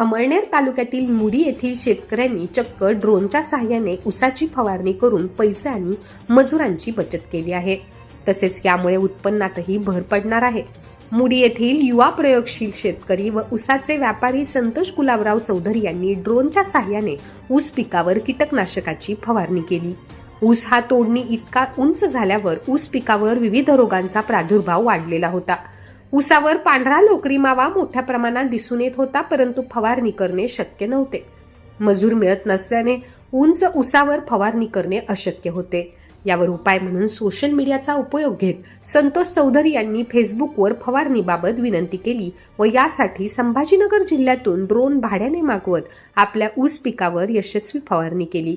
अमळनेर तालुक्यातील मुडी येथील शेतकऱ्यांनी चक्क ड्रोनच्या सहाय्याने उसाची फवारणी करून पैसे आणि मजुरांची बचत केली आहे. तसेच यामुळे उत्पन्नातही भर पडणार आहे. मुडी येथील युवा प्रयोगशील शेतकरी व उसाचे व्यापारी संतोष गुलाबराव चौधरी यांनी ड्रोनच्या सहाय्याने ऊस पिकावर कीटकनाशकाची फवारणी केली. ऊस हा तोडणी इतका उंच झाल्यावर ऊस पिकावर विविध रोगांचा प्रादुर्भाव वाढलेला होता. उसावर पांढरा लोकरी मावा मोठ्या प्रमाणात दिसून येत होता परंतु फवारणी करणे शक्य नव्हते. मजूर मिळत नसल्याने उंच उसावर फवारणी करणे अशक्य होते. यावर उपाय म्हणून सोशल मीडियाचा उपयोग घेत संतोष चौधरी यांनी फेसबुकवर फवारणीबाबत विनंती केली व यासाठी संभाजीनगर जिल्ह्यातून ड्रोन भाड्याने मागवत आपल्या ऊस पिकावर यशस्वी फवारणी केली.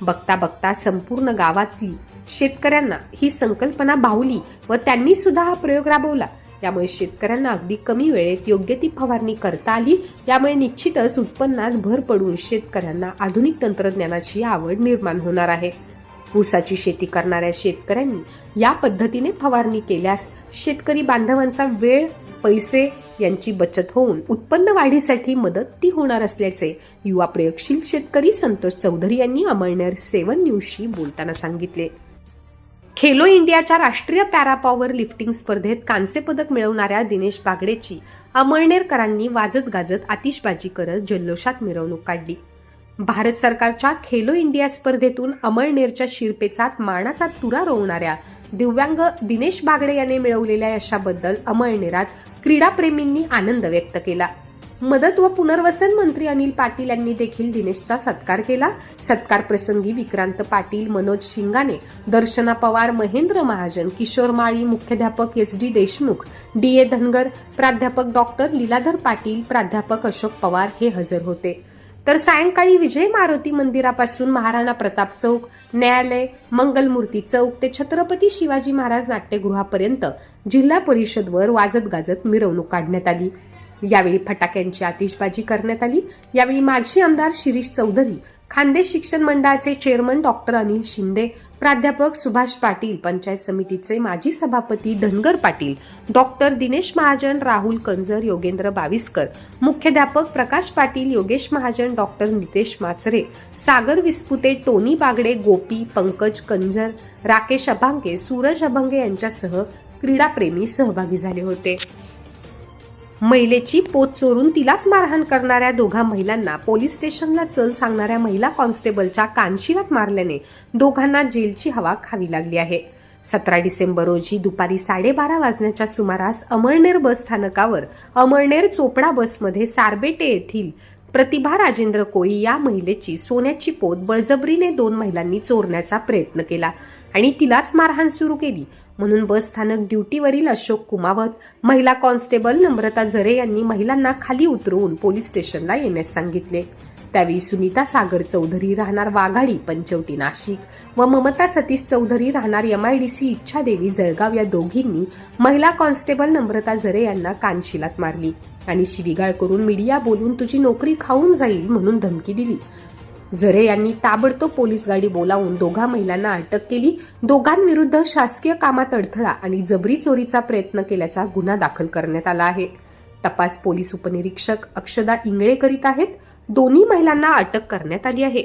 बघता बघता संपूर्ण गावातली शेतकऱ्यांना ही संकल्पना भावली व त्यांनी सुद्धा हा प्रयोग राबवला. यामुळे शेतकऱ्यांना अगदी कमी वेळेत योग्य ती फवारणी करता आली. यामुळे निश्चितच उत्पन्नात भर पडून शेतकऱ्यांना आधुनिक तंत्रज्ञानाची आवड निर्माण होणार आहे. ऊसाची शेती करणाऱ्या शेतकऱ्यांनी या पद्धतीने फवारणी केल्यास शेतकरी बांधवांचा वेळ पैसे यांची बचत होऊन उत्पन्न वाढीसाठी मदत ती होणार असल्याचे युवा प्रयोगशील शेतकरी संतोष चौधरी यांनी अमळनेर सेवन न्यूजशी बोलताना सांगितले. खेलो इंडियाच्या राष्ट्रीय पॅरा पॉवर लिफ्टिंग स्पर्धेत कांस्य पदक मिळवणाऱ्या दिनेश बागडेची अमळनेरकरांनी वाजत गाजत आतिषबाजी करत जल्लोषात मिरवणूक काढली. भारत सरकारच्या खेलो इंडिया स्पर्धेतून अमळनेरच्या शिरपेचात मानाचा तुरा रोवणाऱ्या दिव्यांग दिनेश बागडे याने मिळवलेल्या यशाबद्दल अमळनेरात क्रीडाप्रेमींनी आनंद व्यक्त केला. मदत व पुनर्वसन मंत्री अनिल पाटील यांनी देखील दिनेशचा सत्कार केला. सत्कार प्रसंगी विक्रांत पाटील मनोज शिंगाने दर्शना पवार महेंद्र महाजन किशोर माळी मुख्याध्यापक S D Deshmukh D A Dhangar प्राध्यापक डॉक्टर लीलाधर पाटील प्राध्यापक अशोक पवार हे हजर होते. तर सायंकाळी विजय मारुती मंदिरापासून महाराणा प्रताप चौक न्यायालय मंगलमूर्ती चौक ते छत्रपती शिवाजी महाराज नाट्यगृहापर्यंत जिल्हा परिषदवर वाजत गाजत मिरवणूक काढण्यात आली. यावेळी फटाक्यांची आतिषबाजी करण्यात आली. यावेळी माजी आमदार शिरीष चौधरी खानदेश शिक्षण मंडळाचे चेअरमन डॉक्टर अनिल शिंदे प्राध्यापक सुभाष पाटील पंचायत समितीचे माजी सभापती धनगर पाटील डॉक्टर दिनेश महाजन राहुल कंजर योगेंद्र बाविस्कर मुख्याध्यापक प्रकाश पाटील योगेश महाजन डॉक्टर नितेश माचरे सागर विस्पुते टोनी बागडे गोपी पंकज कंजर राकेश अभांगे सूरज अभंगे यांच्यासह क्रीडाप्रेमी सहभागी झाले होते. महिलेची पोत चोरून तिलाच मारहाण करणाऱ्या दोघा महिलांना पोलीस स्टेशनला चल सांगणाऱ्या महिला कॉन्स्टेबलच्या कानशिरात मारल्याने दोघांना जेलची हवा खावी लागली आहे. सतरा डिसेंबर रोजी दुपारी साडेबारा वाजण्याच्या सुमारास अमळनेर बस स्थानकावर अमळनेर चोपडा बसमध्ये सारबेटे येथील प्रतिभा राजेंद्र कोळी या महिलेची सोन्याची पोत बळजबरीने दोन महिलांनी चोरण्याचा प्रयत्न केला आणि तिलाच मारहाण सुरू केली. म्हणून बस स्थानक ड्युटीवरील अशोक कुमावत महिला कॉन्स्टेबल नम्रता झरे यांनी महिलांना खाली उतरवून पोलीस स्टेशनला येण्यास सांगितले. त्यावेळी सुनीता सागर चौधरी राहणार वाघाडी पंचवटी नाशिक व ममता सतीश चौधरी राहणार एमआयडीसी इच्छादेवी जळगाव या दोघींनी महिला कॉन्स्टेबल नम्रता झरे यांना कानशिलात मारली. आणि शिवीगाळ करून मीडिया बोलून तुझी नोकरी खाऊन जाईल म्हणून धमकी दिली. जरे यांनी ताबडतोब पोलीस गाडी बोलावून दोघा महिलांना अटक केली. दोघांविरुद्ध शासकीय कामात अडथळा आणि जबरी चोरीचा प्रयत्न केल्याचा गुन्हा दाखल करण्यात आला आहे. तपास पोलीस उपनिरीक्षक अक्षदा इंगळे करीत आहेत. दोन्ही महिलांना अटक करण्यात आली आहे.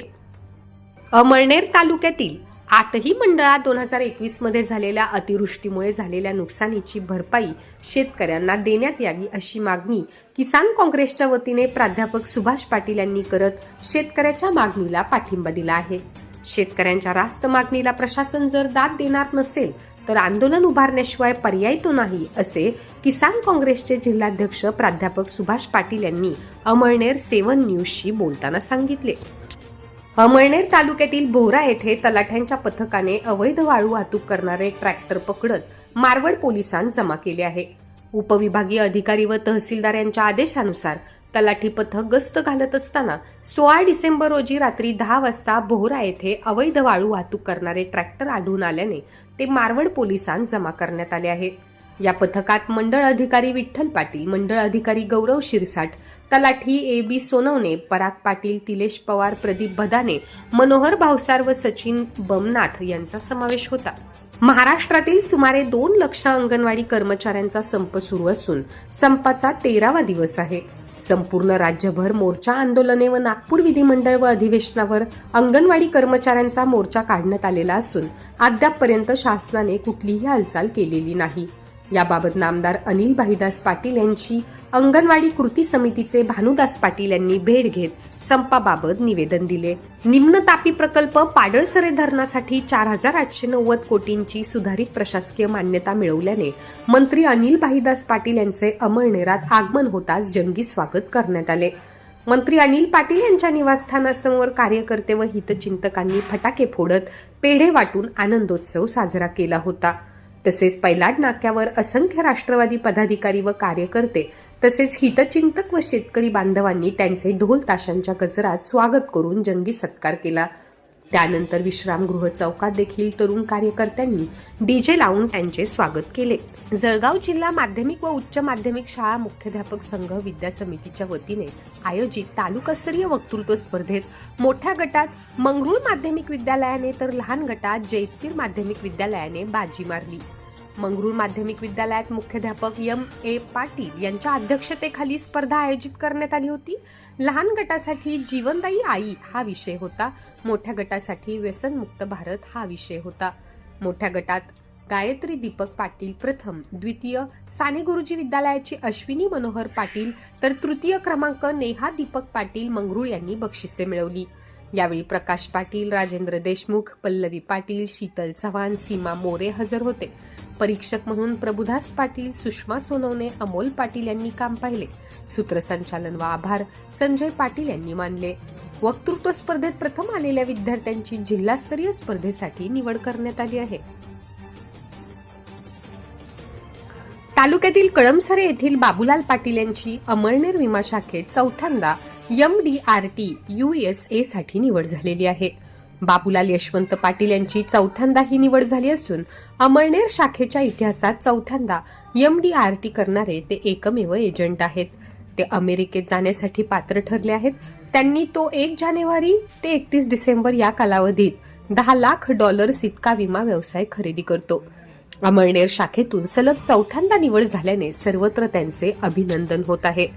अमळनेर तालुक्यातील आठही मंडळात दोन हजार एकवीसमध्ये झालेल्या अतिवृष्टीमुळे झालेल्या नुकसानीची भरपाई शेतकऱ्यांना देण्यात यावी अशी मागणी किसान काँग्रेसच्या वतीने प्राध्यापक सुभाष पाटील यांनी करत शेतकऱ्याच्या मागणीला पाठिंबा दिला आहे. शेतकऱ्यांच्या रास्त मागणीला प्रशासन जर दाद देणार नसेल तर आंदोलन उभारण्याशिवाय पर्याय तो नाही असे किसान काँग्रेसचे जिल्हाध्यक्ष प्राध्यापक सुभाष पाटील यांनी अमळनेर सेवन न्यूजशी बोलताना सांगितले. अमळनेर तालुक्यातील बोहरा येथे तलाठ्यांच्या पथकाने अवैध वाळू वाहतूक करणारे ट्रॅक्टर पकडत मारवड पोलिसांत जमा केले आहे. उपविभागीय अधिकारी व तहसीलदार यांच्या आदेशानुसार तलाठी पथक गस्त घालत असताना सोळा डिसेंबर रोजी रात्री दहा वाजता बोहरा येथे अवैध वाळू वाहतूक करणारे ट्रॅक्टर आढळून आल्याने ते मारवड पोलिसांत जमा करण्यात आले आहे. या पथकात मंडळ अधिकारी विठ्ठल पाटील मंडळ अधिकारी गौरव शिरसाट तलाठी ए बी सोनवणे पराग पाटील तिलेश पवार प्रदीप भदाने मनोहर भावसार व सचिन बमनाथ यांचा समावेश होता. महाराष्ट्रातील सुमारे दोन लक्ष अंगणवाडी कर्मचाऱ्यांचा संप सुरू असून संपाचा तेरावा दिवस आहे. संपूर्ण राज्यभर मोर्चा आंदोलने व नागपूर विधिमंडळ व अधिवेशनावर अंगणवाडी कर्मचाऱ्यांचा मोर्चा काढण्यात आलेला असून अद्यापपर्यंत शासनाने कुठलीही हालचाल केलेली नाही. याबाबत नामदार अनिल भाईदास पाटील यांची अंगणवाडी कृती समितीचे भानुदास पाटील यांनी भेट घेत संपाबाबत निवेदन दिले. निम्न तापी प्रकल्प पाडळसरे धरणासाठी चार हजार आठशे नव्वद कोटींची सुधारित प्रशासकीय मान्यता मिळवल्याने मंत्री अनिल भाईदास पाटील यांचे अमळनेरात आगमन होताच जंगी स्वागत करण्यात आले. मंत्री अनिल पाटील यांच्या निवासस्थानासमोर कार्यकर्ते व हितचिंतकांनी फटाके फोडत पेढे वाटून आनंदोत्सव साजरा केला होता. तसेच पैलाड नाक्यावर असंख्य राष्ट्रवादी पदाधिकारी व कार्यकर्ते तसेच हितचिंतक व शेतकरी बांधवांनी त्यांचे ढोल ताशांच्या गजरात स्वागत करून जंगी सत्कार केला. त्यानंतर विश्रामगृह चौकात देखील तरुण कार्यकर्त्यांनी डीजे लावून त्यांचे स्वागत केले. जळगाव जिल्हा माध्यमिक व उच्च माध्यमिक शाळा मुख्याध्यापक संघ विद्या समितीच्या वतीने आयोजित तालुकास्तरीय वक्तृत्व स्पर्धेत मोठ्या गटात मंगरुळ माध्यमिक विद्यालयाने तर लहान गटात जैतपीर माध्यमिक विद्यालयाने बाजी मारली. मंगरूळ माध्यमिक विद्यालयात मुख्याध्यापक एम ए पाटील यांच्या अध्यक्षतेखाली स्पर्धा आयोजित करण्यात आली होती. लहान गटासाठी जीवनदायी आई हा विषय होता. मोठ्या गटासाठी व्यसनमुक्त भारत हा विषय होता. मोठ्या गटात गायत्री दीपक पाटील प्रथम द्वितीय साने गुरुजी विद्यालयाची अश्विनी मनोहर पाटील तर तृतीय क्रमांक नेहा दीपक पाटील मंगरूळ यांनी बक्षिसे मिळवली. यावेळी प्रकाश पाटील राजेंद्र देशमुख पल्लवी पाटील शीतल चव्हाण सीमा मोरे हजर होते. परीक्षक म्हणून प्रभुदास पाटील सुषमा सोनवणे अमोल पाटील यांनी काम पाहिले. सूत्रसंचालन व आभार संजय पाटील यांनी मानले. वक्तृत्व स्पर्धेत प्रथम आलेल्या विद्यार्थ्यांची जिल्हास्तरीय स्पर्धेसाठी निवड करण्यात आली आहे. तालुक्यातील कळमसरे येथील बाबूलाल पाटील यांची अमळनेर विमा शाखेत चौथ्यांदा M D R T U S A साठी निवड झालेली आहे. बाबूलाल यशवंत पाटील यांची चौथ्यांदा ही निवड झाली असून अमळनेर शाखेच्या इतिहासात चौथ्यांदा एम डी आर टी करणारे ते एकमेव एजंट आहेत. ते अमेरिकेत जाण्यासाठी पात्र ठरले आहेत. त्यांनी तो एक जानेवारी ते एकतीस डिसेंबर या कालावधीत दहा लाख डॉलर्स इतका विमा व्यवसाय खरेदी करतो. अमळनेर शाखेतून सलग चौथ्यांदा निवड झाल्याने सर्वत्र त्यांचे अभिनंदन होत आहे.